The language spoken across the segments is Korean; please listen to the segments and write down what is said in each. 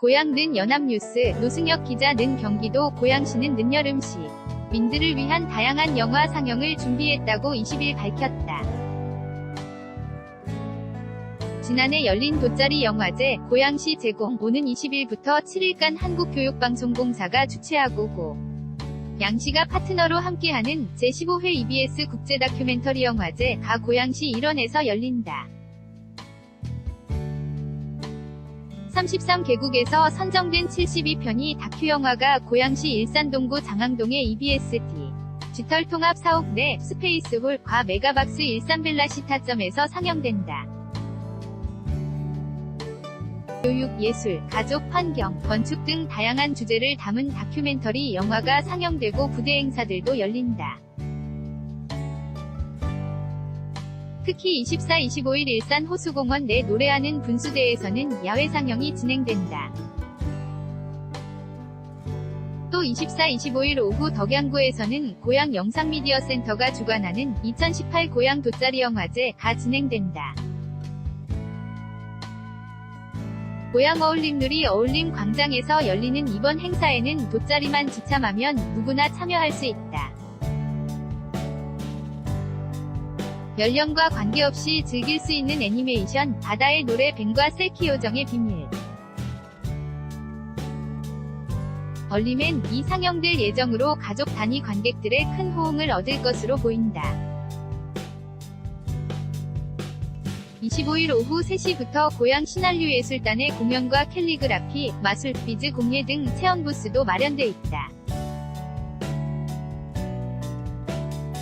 고향 는 연합뉴스, 노승혁 기자 는 경기도 고양시는 늦여름시 민들을 위한 다양한 영화 상영을 준비했다고 20일 밝혔다. 지난해 열린 돗자리 영화제 고양시 제공 오는 20일부터 7일간 한국교육방송공사가 주최하고 고 양시가 파트너로 함께하는 제15회 EBS 국제 다큐멘터리 영화제 가 고양시 일원에서 열린다. 33개국에서 선정된 72편이 다큐 영화가 고양시 일산동구 장항동의 EBSD 디지털 통합 사옥 내 스페이스홀 과 메가박스 일산벨라 시타점에서 상영된다. 교육, 예술, 가족, 환경, 건축 등 다양한 주제를 담은 다큐멘터리 영화가 상영되고 부대 행사들도 열린다. 특히 24, 25일 일산 호수공원 내 노래하는 분수대에서는 야외 상영이 진행된다. 또 24, 25일 오후 덕양구에서는 고양 영상미디어센터가 주관하는 2018 고양 돗자리 영화제 가 진행된다. 고양 어울림누리 어울림 광장에서 열리는 이번 행사에는 돗자리만 지참하면 누구나 참여할 수 있다. 연령과 관계없이 즐길 수 있는 애니메이션 바다의 노래 뱅과 셀키 요정의 비밀 얼림엔 이 상영될 예정으로 가족 단위 관객들의 큰 호응을 얻을 것으로 보인다. 25일 오후 3시부터 고양 신한류예술단의 공연과 캘리그라피, 마술, 비즈 공예 등 체험 부스도 마련돼 있다.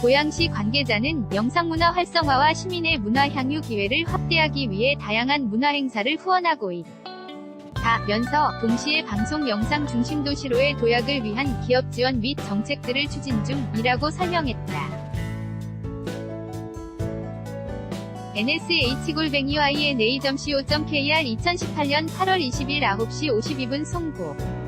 고양시 관계자는 영상문화 활성화와 시민의 문화 향유 기회를 확대하기 위해 다양한 문화 행사를 후원하고 있다면서 동시에 방송 영상 중심 도시로의 도약을 위한 기업 지원 및 정책들을 추진 중이라고 설명했다. nsh골뱅이 yna.co.kr 2018년 8월 20일 9시 52분 송고